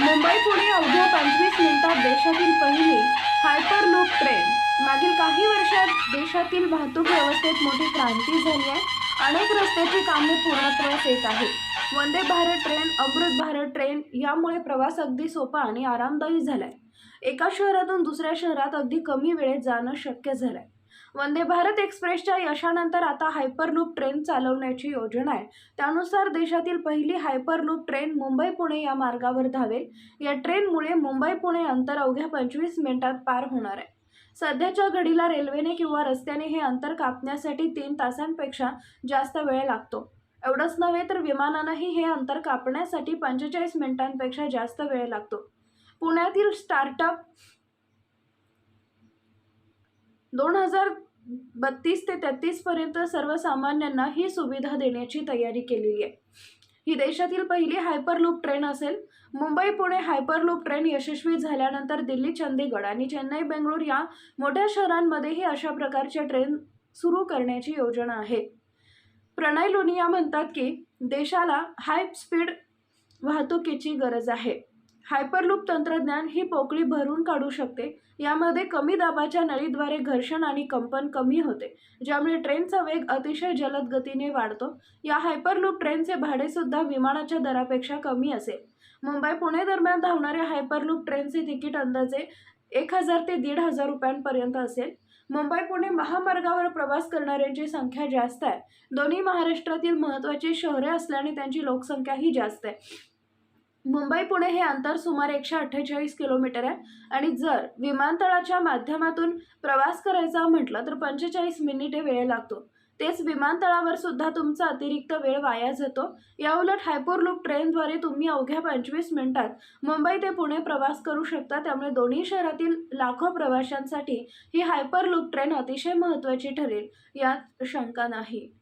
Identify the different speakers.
Speaker 1: मुंबई पुणे अवघ्या पंचवीस मिनिटात देशातील पहिली हायपरलूप ट्रेन. मागील काही वर्षात देशातील वाहतूक व्यवस्थेत मोठी क्रांती झाली आहे. अनेक रस्त्याची कामे पूर्णत्वास येत आहे वंदे भारत ट्रेन अमृत भारत ट्रेन यामुळे प्रवास अगदी सोपा आणि आरामदायी झालाय. एका शहरातून दुसऱ्या शहरात अगदी कमी वेळेत जाणं शक्य झालंय. वंदे भारत एक्सप्रेसच्या यशानंतर आता हायपरलूप ट्रेन चालवण्याची योजना आहे. त्यानुसार देशातील पहिली हायपरलूप ट्रेन मुंबई पुणे या मार्गावर धावेल. या ट्रेनमुळे मुंबई पुणे अंतर अवघ्या पंचवीस मिनिटात पार होणार आहे. सध्याच्या घडीला रेल्वेने किंवा रस्त्याने हे अंतर कापण्यासाठी तीन तासांपेक्षा जास्त वेळ लागतो. एवढंच नव्हे तर विमानानंही हे अंतर कापण्यासाठी पंचेचाळीस मिनिटांपेक्षा जास्त वेळ लागतो. पुण्यातील स्टार्टअप दोन हजार बत्तीस ते तेहतीसपर्यंत सर्वसामान्यांना ही सुविधा देण्याची तयारी केलेली आहे. ही देशातील पहिली हायपरलूप ट्रेन असेल. मुंबई पुणे हायपरलूप ट्रेन यशस्वी झाल्यानंतर दिल्ली चंदीगड आणि चेन्नई बेंगळूर या मोठ्या शहरांमध्येही अशा प्रकारच्या ट्रेन सुरू करण्याची योजना आहे. प्रणय लोनिया म्हणतात की देशाला हाय स्पीड वाहतुकीची गरज आहे. हायपरलूप तंत्रज्ञान ही पोकळी भरून काढू शकते. यामध्ये कमी दाबाच्या नळीद्वारे घर्षण आणि कंपन कमी होते ज्यामुळे ट्रेनचा वेग अतिशय जलद गतीने वाढतो. या हायपरलूप ट्रेनचे भाडेसुद्धा विमानाच्या दरापेक्षा कमी असेल. मुंबई पुणे दरम्यान धावणाऱ्या हायपरलूप ट्रेनचे तिकीट अंदाजे एक हजार ते दीड हजार रुपयांपर्यंत असेल. मुंबई पुणे महामार्गावर प्रवास करणाऱ्यांची संख्या जास्त आहे. दोन्ही महाराष्ट्रातील महत्त्वाची शहरे असल्याने त्यांची लोकसंख्याही जास्त आहे. मुंबई पुणे हे अंतर सुमारे एकशे अठ्ठेचाळीस किलोमीटर आहे. आणि जर विमानतळाच्या माध्यमातून प्रवास करायचा म्हटलं तर पंचेचाळीस मिनिटे वेळ लागतो. तेच विमानतळावर सुद्धा तुमचा अतिरिक्त वेळ वाया जातो. याउलट हायपरलूप ट्रेनद्वारे तुम्ही अवघ्या पंचवीस मिनिटात मुंबई ते पुणे प्रवास करू शकता. त्यामुळे दोन्ही शहरातील लाखो प्रवाशांसाठी ही हायपरलूप ट्रेन अतिशय महत्त्वाची ठरेल. यात शंका नाही.